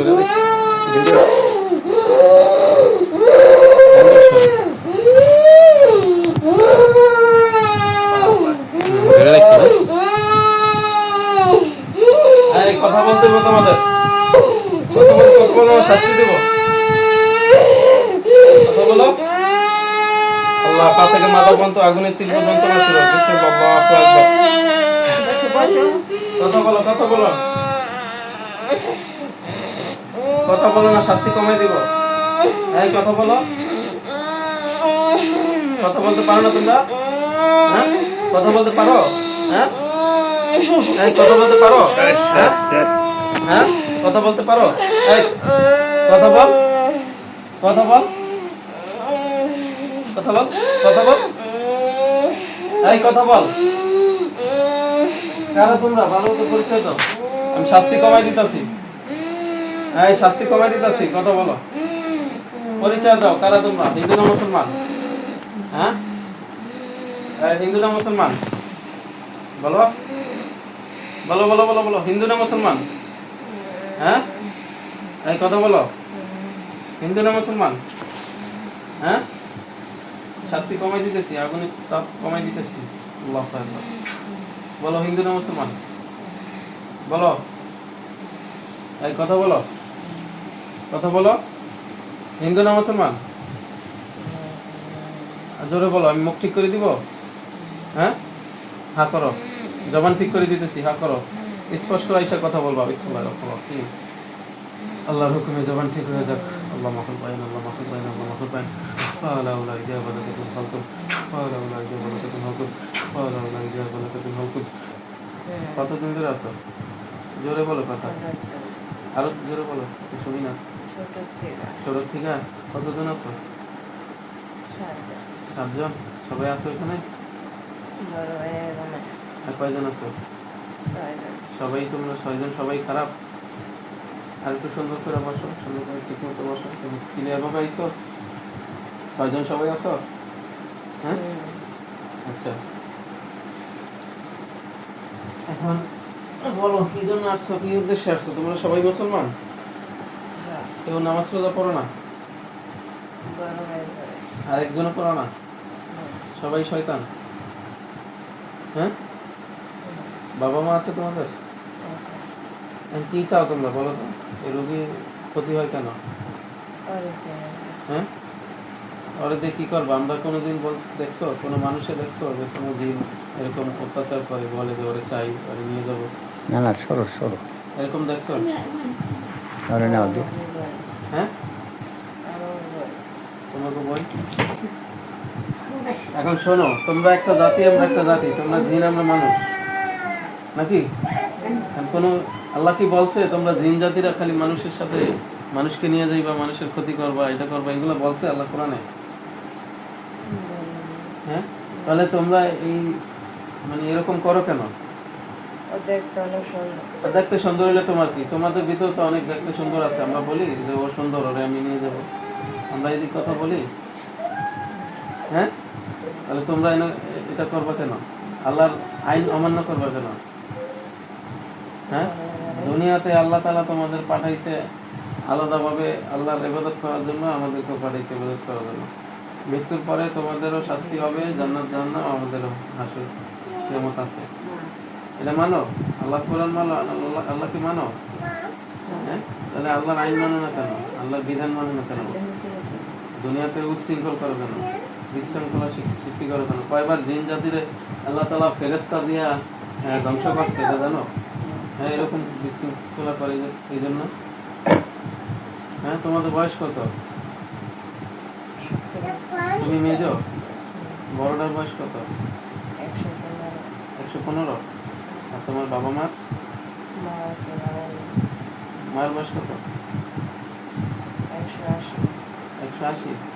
ধরে কথা বলতে হবে তোমাদের কথা বলো শাস্তি দেবো কথা থেকে মাথা পর্যন্ত আগুনের না শুরু বিসমিল্লাহ কথা বলো কথা বলো। কথা বলো না শাস্তি কমাই দিব। এই কথা বলো। কথা বলতে পারো না তোমরা? হ্যাঁ? কথা বলতে পারো? হ্যাঁ? এই কথা বলতে পারো? হ্যাঁ? হ্যাঁ? কথা বলতে পারো? এই কথা বল। কথা বল। কথা বল। কথা বল। এই কথা বল। কারা তোমরা? ভালো মতো পরিচয় দাও। আমি শাস্তি কমাই দিতেছি। এই, শাস্তি কমাই দিতেছি, কথা বলো। পরিচয় দাও, কারা তোমরা? হিন্দু না মুসলমান? হ্যাঁ? হিন্দু না মুসলমান? বলো। বলো বলো বলো বলো, হিন্দু না মুসলমান? হ্যাঁ? এই, কথা বলো। হিন্দু না মুসলমান? হ্যাঁ? শাস্তি কমাই দিতেছি আগুনের তাপ কমাই দিতেছি। আল্লাহু বলো, হিন্দু না মুসলমান? বলো। এই, কথা বলো। কথা বলো। হিন্দু না মুসলমান? জোরে বলো, আমি মুখ ঠিক করে দিব? হ্যাঁ? হা করো। জবান ঠিক করে দিতেছি, হা করো। স্পষ্ট আইসা কথা বলবা রহমানির রহিম। আল্লাহর হুকুমে জবান ঠিক হয়ে যাক। আল্লাহ মাহুল পাইন আল্লাহ মাহুল পাইন আল্লাহ মাহুল পাইন বালাকাতুল হালকুম কতদিন ধরে আছো? জোরে বলো কথা। আরও জোরে বলো শুনি না। ছোট থেকে। কতদিন আছো? সাতজন। সবাই আছো এখানে? আর কয়জন আছো? সবাই তোমরা ছয়জন সবাই খারাপ? আর একটু সুন্দর করে বসো সুন্দর করে ঠিক মতো বসো। তুমি ভাবে আইসো ছয়জন সবাই আছো? হ্যাঁ? আচ্ছা। এখন বলো কি জন্য আসছো? কি উদ্দেশ্যে আসছো? তোমরা সবাই মুসলমান? কেউ নামাজ রোজা পড়ো না? আর একজনও পড়ো না? সবাই শয়তান। হ্যাঁ? বাবা মা আছে তোমাদের? কি চাও তোমরা বলো তো? এই রোগী ক্ষতি হয় কেন? হ্যাঁ? ওরা দিয়ে কি করব। আমরা কোনো দিন বল দেখছ? কোনো মানুষে দেখছ যে কোনো দিন এরকম অত্যাচার করে বলে যে ওরে চাই ওরে নিয়ে যাব? না না সরো সরো। এরকম দেখছ? আরে নাও দে হ্যাঁ বই এখন শোনো তোমরা একটা জাতি আমরা একটা জাতি তোমরা জিন আমরা মানুষ। নাকি? কোনো আল্লাহ কি বলছে তোমরা জিন জাতিরা খালি মানুষের সাথে মানুষকে নিয়ে যাইবা মানুষের ক্ষতি করবা এটা করবা এগুলো বলছে আল্লাহ কোরআনে? হ্যাঁ? তাহলে তোমরা এই মানে এরকম করো কেন? দেখতে সুন্দর হলে তোমার কি? তোমাদের ভিতর তো অনেক দেখতে সুন্দর আছে আমরা বলি যে ও সুন্দর ওরে আমি নিয়ে যাব। আমরা যদি কথা বলি হ্যাঁ? তাহলে তোমরা এটা করবে কেন? আল্লাহর আইন অমান্য করবে কেন? হ্যাঁ? দুনিয়াতে আল্লাহ তালা তোমাদের পাঠাইছে আলাদাভাবে আল্লাহর ইবাদত করার জন্য, আমাদেরকেও পাঠাইছে ইবাদত করার জন্য। মৃত্যুর পরে তোমাদেরও শাস্তি হবে, জান্নাত জাহান্নাম আমাদেরও হাসর কেমত আছে। এটা মানো? আল্লাহ কোরআন মানো? আল্লাহ আল্লাহকে মানো? হ্যাঁ? তাহলে আল্লাহর আইন মানো না কেন? আল্লাহর বিধান মানো না কেন? দুনিয়াতে উচ্ছৃঙ্খল করো কেন বিশৃঙ্খলা সৃষ্টি করো কেন কয়বার জিন জাতিরে আল্লাহ তালা ফেরেস্তা দিয়া ধ্বংস করছে এটা জানো? হ্যাঁ এরকম বিশৃঙ্খলা করে এই জন্য। হ্যাঁ তোমাদের বয়স কত? তুমি মেজ? বড়টার বয়স কত? একশো পনেরো। আর তোমার বাবা মার? মায়ের বয়স কত? একশো আশি। らし。